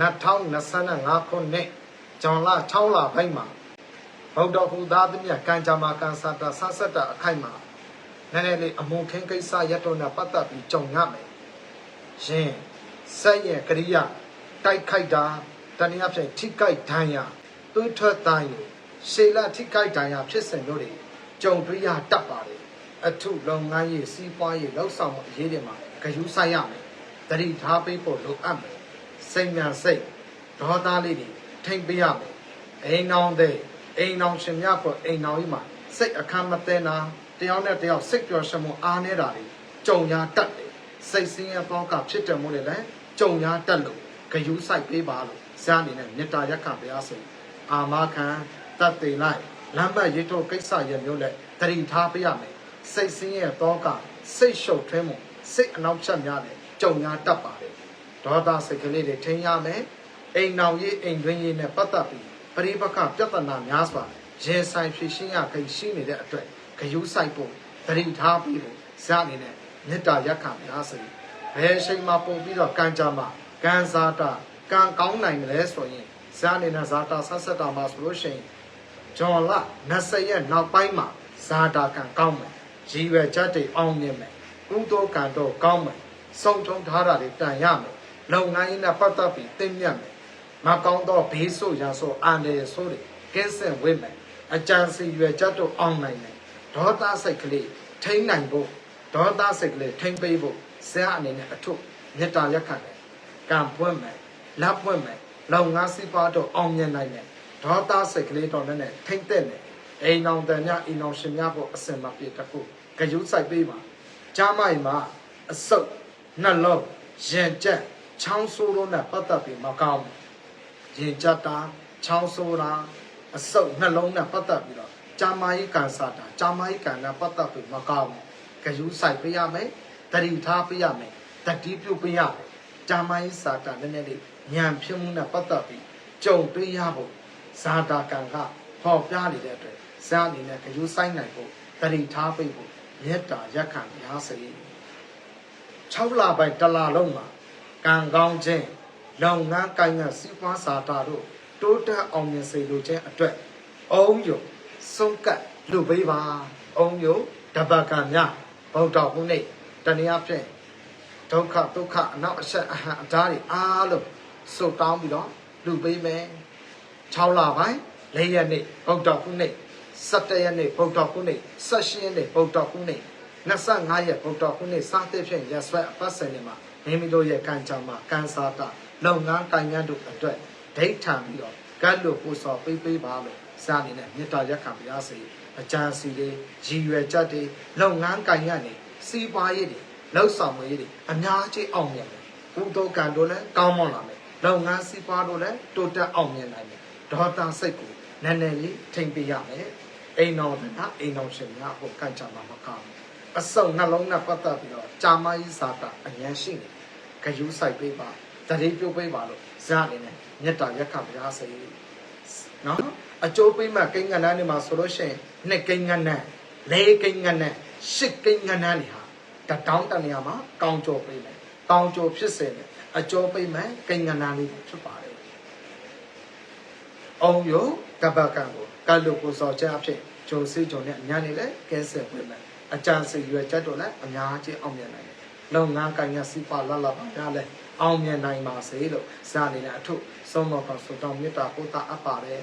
2025ခုနှစ်ဇွန်လ6လပိုင်းမှာဗုဒ္ဓဟူသားသမီးကံကြမ္မာကံစာတာဆတ်ဆက်တာအခိုက်မှာနည်းနည်းလေးအမုန်းခင်းကိစ္စရတော့နဲ့ပတ်သက်ပြီးကြုံရမယ်ရှင်ဆက်ရဲ့ကရိယာတိုက်ခိုက်တာတနည်းအားဖြင့်ထိခိုက်ဒဏ်ရာသွေးထွက်တိုင်းကိုရှေလထိခိုက်ဒဏ်ရာဖြစ်စဉ်တို့တွေကြုံတွေ့ရတတ်ပါတယ်အထုလုပ်ငန်းရေးစီးပွားရေးလှုပ်ဆောင်မှုအရေးတွေမှာဂရုစိုက်ရမယ်တတိထားပေးဖို့လိုအပ်မယ် စိတ်ညာစိတ်ဒေါသလေးတွေထိမ့်ပေးရမယ်အိမ်အောင်တဲ့အိမ်အောင်ရှင်များပေါ်အိမ်အောင်ကြီးမှာစိတ်အခမ်းမသိနာတယောက်နဲ့တယောက်စိတ်ပျော်ရွှင်မှုအားနေတာတွေကြုံရတတ်တယ်စိတ်ဆင်းရဲပေါကဖြစ်တယ်မို့လေလည်းကြုံရတတ်လို့ဂရုစိုက်ပေးပါလို့ဇာအနေနဲ့မေတ္တာရက်ခံပါရစေအာမခံတတ်သိလိုက်လမ်းပတ်ရိတ်ထုတ်ကိစ္စရမျိုးနဲ့တတိထားပေးရမယ်စိတ်ဆင်းရဲပေါကစိတ်ရှုပ်ထွေးမှုစိတ်အနောက်ချက်များနဲ့ကြုံရတတ်ပါတယ် ဒေါသစိတ်ကလေးတွေထိန်းရမယ်အိမ်နောင်ရေးအိမ်တွင်းရေးနဲ့ပတ်သက်ပြီးပရိပက္ခပြဿနာများစွာရင်ဆိုင်ဖြေရှင်းရခိရှိနေတဲ့အတွက်ဂယုစိုက်ဖို့တတိထားပြီးဖို့ဇာအနေနဲ့မေတ္တာရက်ခံပါရစေဘယ်အချိန်မှပုံပြီးတော့ကံကြမ္မာကံစားတာကံကောင်းနိုင်တယ်လဲဆိုရင်ဇာအနေနဲ့ဇာတာဆက်ဆက်တာမှာဆိုလို့ရှိရင်ဂျွန်လ20ရက်နောက်ပိုင်းမှာဇာတာကံကောင်းမယ်ရည်ရွယ်ချက်တွေအောင်မြင်မယ်ကုသိုလ်ကံတော့ကောင်းမယ်စုံထုံထားတာတွေတန်ရမယ် လုပ်ငန်းရေးနဲ့ပတ်သက်ပြီးသိမြတ်မယ်မကောင်းတော့ဘေးဆိုရဆိုအန္တရာယ်ဆိုတွေကင်းစင်ဝိမယ်အကြံစီရွယ်ချက်တော့အောင်နိုင်မယ်ဒေါသစိတ်ကလေးထိန်းနိုင်ဖို့ဒေါသစိတ်ကလေးထိန်းပေးဖို့ဆရာအနေနဲ့အထုမေတ္တာရက်ခံတယ်ကံပွင့်မယ်လက်ပွင့်မယ်လုံငါးစီပါတော့အောင်မြင်နိုင်တယ်ဒေါသစိတ်ကလေးတော့လည်းထိမ့်တဲ့တယ်အိမ်အောင်တန်ညအိမ်အောင်ရှင်များဖို့အစင်မပြေတခုဂယုစိုက်ပေးပါကြားမိုင်မှာအစုပ်နှလုံးရင်ကျက် ချောင်းဆိုးလို့နဲ့ပတ်သက်ပြီးမကောင်းဘူးရင်ကျက်တာချောင်းဆိုးတာအစုပ်နှလုံးနဲ့ပတ်သက်ပြီးတော့ဂျာမာယီကန်စာတာဂျာမာယီကန်နဲ့ပတ်သက်ပြီးမကောင်းဘူးဂယုစိုက်ပေးရမယ်တတိထားပေးရမယ်တတိပြုတ်ပေးရမယ်ဂျာမာယီစာတာနည်းနည်းလေးညံဖြစ်မှုနဲ့ပတ်သက်ပြီးကြုံတွေ့ရဖို့ဇာတာကံကဟောပြနေတဲ့အတွက်ဇာအနေနဲ့ဂယုစိုက်နိုင်ဖို့တတိထားပေးဖို့မေတ္တာရက်ခံရစေ6လပိုင်းတစ်လလုံးမှာ ကံကောင်းခြင်းလုံငန်းကိုင်းငန်းစီးပွားစာတာတို့တိုးတက်အောင်မြင်စေလိုခြင်းအတွက်အုံယုံဆုံးကပ်လူပေးပါအုံယုံတပတ်ကံများဗုဒ္ဓဘုနေတဏှာဖြင့်ဒုက္ခဒုက္ခအနောက်အဆက်အဟံအဓာတ်တွေအားလုံးစုတောင်းပြီးတော့လူပေးမယ်6လပိုင်း၄ရက်နေ့ဗုဒ္ဓဘုနေ17ရက်နေ့ဗုဒ္ဓဘုနေ18ရက်နေ့ဗုဒ္ဓဘုနေ 25ရက်ဗုဒ္ဓဘုနေစသဖြင့်ရဆွဲအပတ်စဉ်တွေမှာမိမိတို့ရဲ့ကံကြမ္မာကံစားတာလုံငန်းကံငန်းတို့အတွက်ဒိဋ္ဌံပြီးတော့ကတ်လို့ပူစော်ပေးပေးပါလို့စအနေနဲ့မေတ္တာရက်ခံပါရစေအကြံစီတွေရည်ရွယ်ချက်တွေလုပ်ငန်းကံရနေစီးပွားရေးတွေလှုပ်ဆောင်ရေးတွေအများကြီးအောင်မြင်တယ်ကုသိုလ်ကံတို့လည်းကောင်းမွန်လာမယ်လုပ်ငန်းစီးပွားတို့လည်းတိုးတက်အောင်မြင်နိုင်တယ်ဒေါသစိတ်ကိုနည်းနည်းလေးထိမ့်ပေးရမယ်အိမ်တော်ကအိမ်တော်ရှင်များဟိုကန့်ချမှာမကောင်းဘူး အစုံနှလုံးနဲ့ပတ်သက်ပြီးတော့ဂျာမကြီးစာတာအញ្ញရှိနေဂယုစိုက်ပေးပါတတိပြုတ်ပေးပါလို့ဇာအနေနဲ့မေတ္တာရက်ခံပါရစေနော်အကျိုးပေးမှကိန်းကဏ္ဍတွေမှာဆိုလို့ရှိရင်နှစ်ကိန်းကဏ္ဍလေးကိန်းကဏ္ဍရှစ်ကိန်းကဏ္ဍတွေဟာတတောင်းတနေရာမှာကောင်းကြောပေးမယ်ကောင်းကြောဖြစ်စေတယ်အကျိုးပေးမှကိန်းကဏ္ဍလေးဖြစ်ပါတယ်အောင်ယတပတ်ကံကိုကတ်လို့ကိုစော်ချအဖြစ်ဂျုံစီဂျုံနဲ့အများနေလဲကဲဆယ်ပေးမယ် အကြံစီရွယ်ချက်တော့လည်းအများကြီးအောင်မြင်နိုင်တယ်လုပ်ငန်းကံရစီပါလာလာပါရလဲအောင်မြင်နိုင်ပါစေလို့စာအနေနဲ့အထုဆုံးမကဆုတောင်းမေတ္တာပို့တာအပ်ပါတယ်